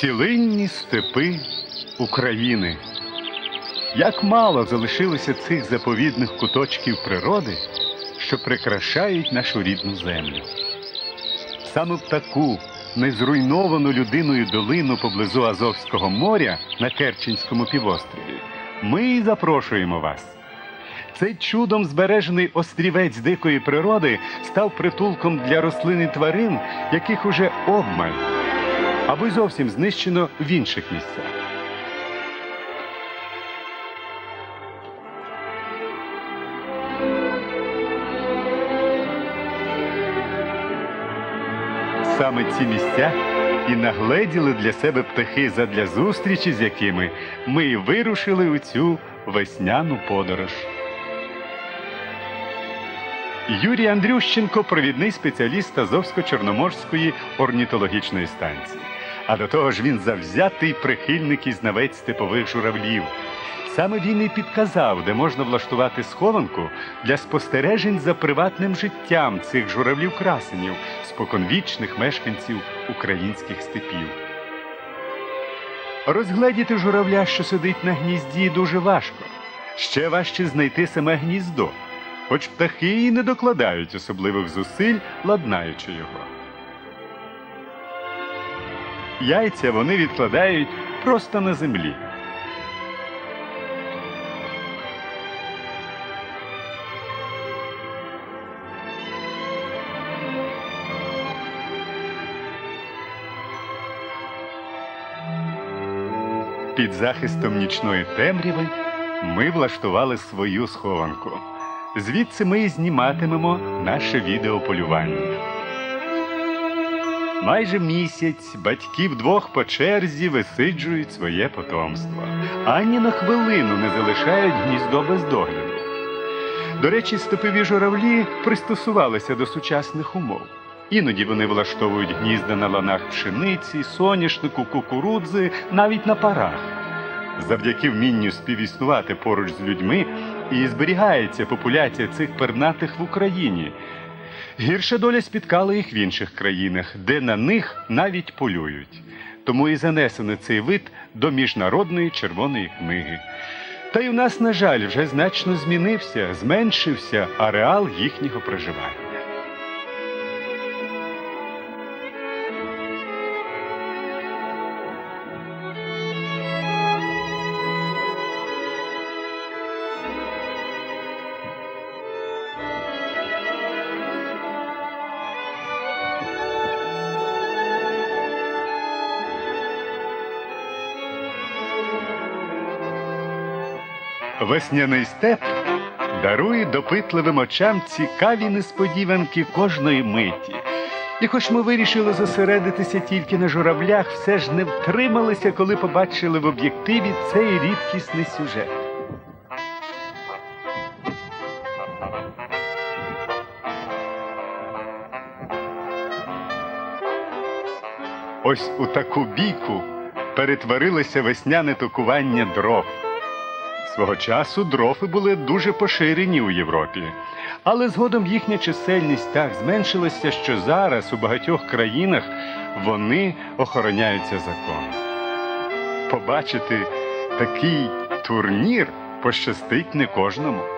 Півтілинні степи України. Як мало залишилося цих заповідних куточків природи, що прикрашають нашу рідну землю. Саме в таку незруйновану людиною долину поблизу Азовського моря на Керченському півострові ми і запрошуємо вас. Цей чудом збережений острівець дикої природи став притулком для рослин і тварин, яких уже обмаль, або й зовсім знищено в інших місцях. Саме ці місця і нагледіли для себе птахи задля зустрічі, з якими ми й вирушили у цю весняну подорож. Юрій Андрющенко провідний спеціаліст Азовсько-Чорноморської орнітологічної станції. А до того ж він завзятий прихильник і знавець степових журавлів. Саме він і підказав, де можна влаштувати схованку для спостережень за приватним життям цих журавлів-красенів, споконвічних мешканців українських степів. Розгледіти журавля, що сидить на гнізді, дуже важко. Ще важче знайти саме гніздо, хоч птахи і не докладають особливих зусиль, ладнаючи його. Яйця вони відкладають просто на землі. Під захистом нічної темряви ми влаштували свою схованку. Звідси ми і зніматимемо наше відеополювання. Майже місяць батьки вдвох по черзі висиджують своє потомство, ані на хвилину не залишають гніздо без догляду. До речі, степові журавлі пристосувалися до сучасних умов. Іноді вони влаштовують гнізда на ланах пшениці, соняшнику, кукурудзи, навіть на парах. Завдяки вмінню співіснувати поруч з людьми і зберігається популяція цих пернатих в Україні. Гірша доля спіткала їх в інших країнах, де на них навіть полюють. Тому і занесено цей вид до міжнародної червоної книги. Та й у нас, на жаль, вже значно змінився, зменшився ареал їхнього проживання. Весняний степ дарує допитливим очам цікаві несподіванки кожної миті. І хоч ми вирішили зосередитися тільки на журавлях, все ж не втрималися, коли побачили в об'єктиві цей рідкісний сюжет. Ось у таку бійку перетворилося весняне токування дров. Свого часу дрофи були дуже поширені у Європі, але згодом їхня чисельність так зменшилася, що зараз у багатьох країнах вони охороняються законом. Побачити такий турнір пощастить не кожному.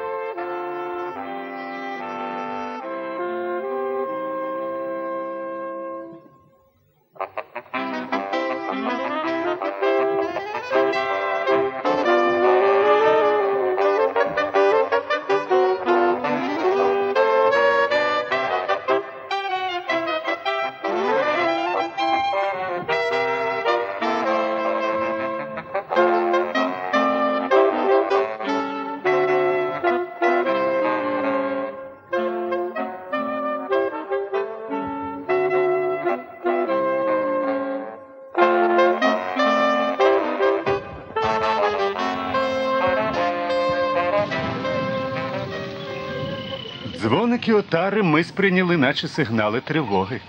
Дзвоники отари ми сприйняли, наче сигнали тривоги.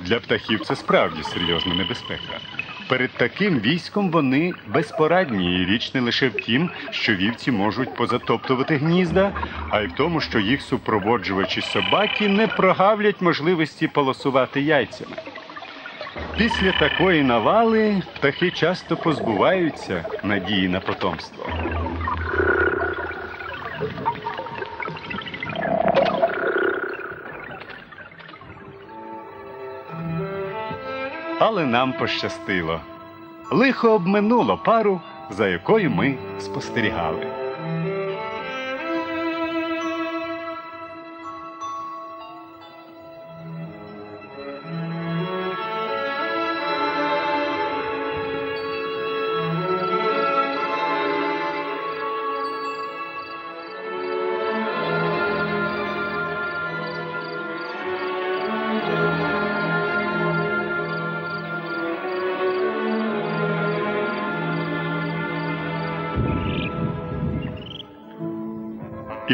Для птахів це справді серйозна небезпека. Перед таким військом вони безпорадні, і річ не лише в тім, що вівці можуть позатоптувати гнізда, а й в тому, що їх супроводжувачі собаки не прогавлять можливості полосувати яйцями. Після такої навали птахи часто позбуваються надії на потомство. Але нам пощастило. Лихо обминуло пару, за якою ми спостерігали.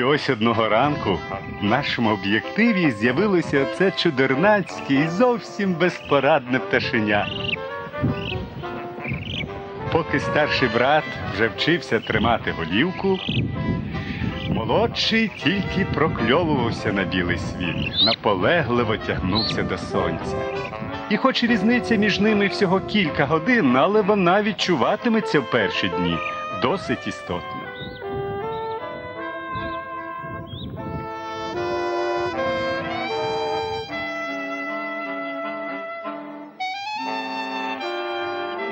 І ось одного ранку в нашому об'єктиві з'явилося це чудернацьке і зовсім безпорадне пташеня. Поки старший брат вже вчився тримати голівку, молодший тільки прокльовувався на білий світ, наполегливо тягнувся до сонця. І хоч різниця між ними всього кілька годин, але вона відчуватиметься в перші дні досить істотно.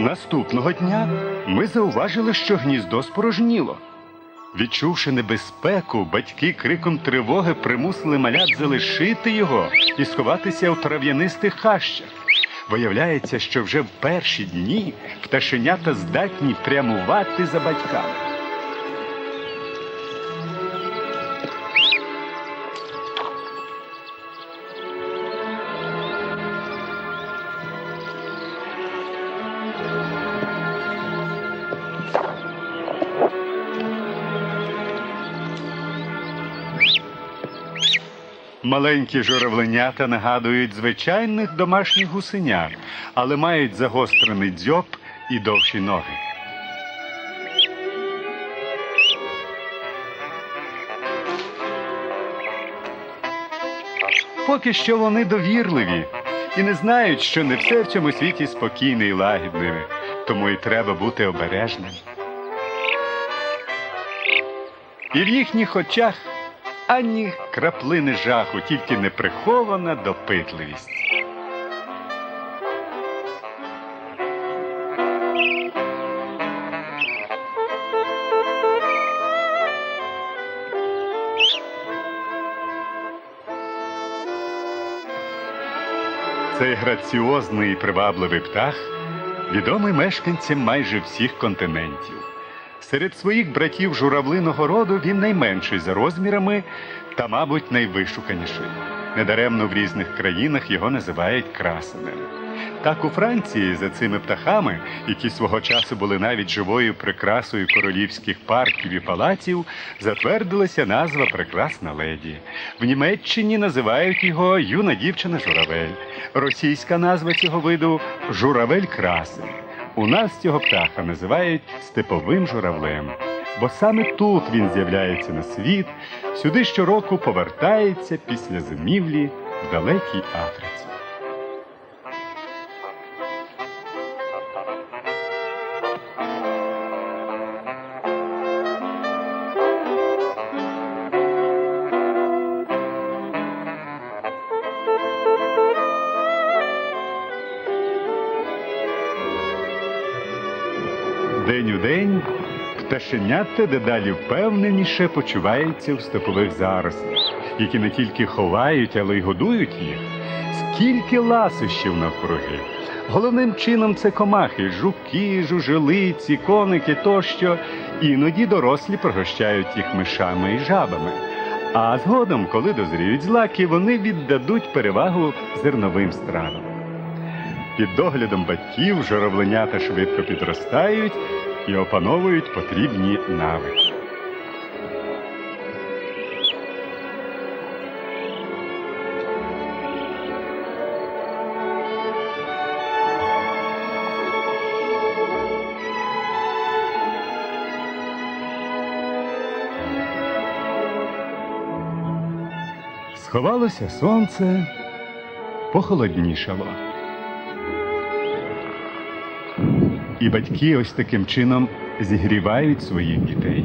Наступного дня ми зауважили, що гніздо спорожніло. Відчувши небезпеку, батьки криком тривоги примусили малят залишити його і сховатися у трав'янистих хащах. Виявляється, що вже в перші дні пташенята здатні прямувати за батьками. Маленькі журавленята нагадують звичайних домашніх гусенят, але мають загострений дзьоб і довші ноги. Поки що вони довірливі і не знають, що не все в цьому світі спокійне і лагідне, тому і треба бути обережним. І в їхніх очах ані краплини жаху, тільки неприхована допитливість. Цей граціозний і привабливий птах відомий мешканцям майже всіх континентів. Серед своїх братів журавлиного роду він найменший за розмірами та, мабуть, найвишуканіший. Недаремно в різних країнах його називають красенем. Так у Франції за цими птахами, які свого часу були навіть живою прикрасою королівських парків і палаців, затвердилася назва Прекрасна леді. В Німеччині називають його юна дівчина журавель. Російська назва цього виду журавель красень. У нас цього птаха називають степовим журавлем, бо саме тут він з'являється на світ, сюди щороку повертається після зимівлі в далекій Африці. День пташенята дедалі впевненіше почуваються в степових зарослях, які не тільки ховають, але й годують їх. Скільки ласощів навкруги. Головним чином це комахи, жуки, жужелиці, коники тощо. Іноді дорослі пригощають їх мишами і жабами. А згодом, коли дозріють злаки, вони віддадуть перевагу зерновим стравам. Під доглядом батьків журавленята швидко підростають і опановують потрібні навики. Сховалося сонце, похолоднішало. І батьки ось таким чином зігрівають своїх дітей.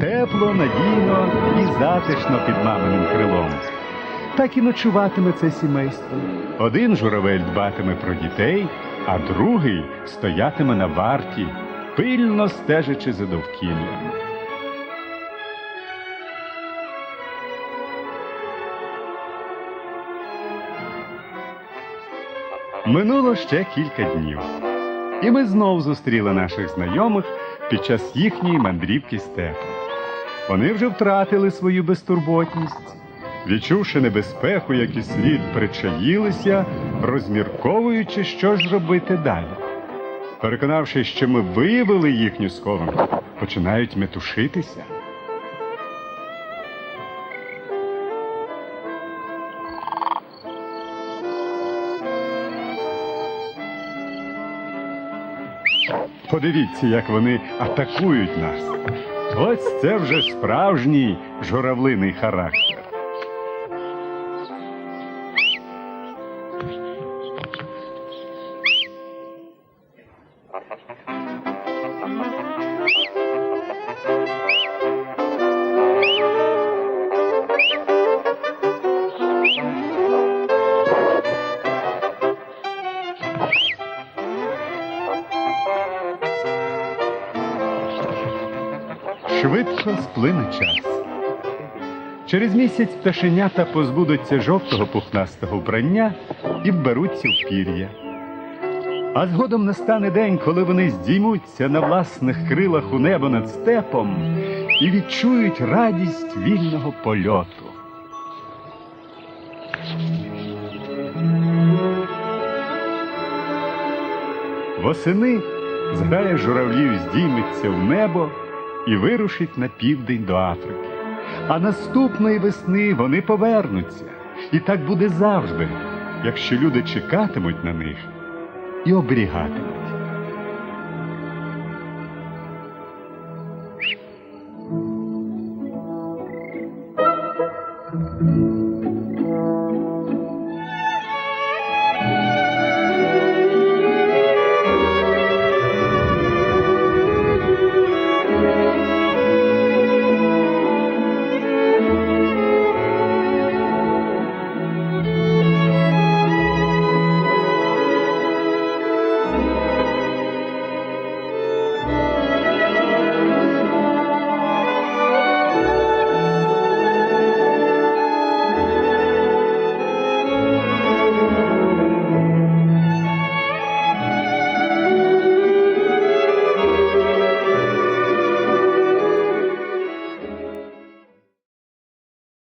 Тепло, надійно і затишно під маминим крилом. Так і ночуватиме це сімейство. Один журавель дбатиме про дітей, а другий стоятиме на варті, пильно стежачи за довкіллям. Минуло ще кілька днів, і ми знов зустріли наших знайомих під час їхньої мандрівки степу. Вони вже втратили свою безтурботність, відчувши небезпеку, як і слід, причаїлися, розмірковуючи, що ж робити далі. Переконавшись, що ми виявили їхню схованку, починають метушитися. Подивіться, як вони атакують нас. Ось це вже справжній журавлиний характер. Швидко сплине час. Через місяць пташенята позбудуться жовтого пухнастого вбрання і вберуться в пір'я. А згодом настане день, коли вони здіймуться на власних крилах у небо над степом і відчують радість вільного польоту. Восени зграя журавлів здійметься в небо і вирушить на південь до Африки. А наступної весни вони повернуться. І так буде завжди, якщо люди чекатимуть на них і оберігатимуть.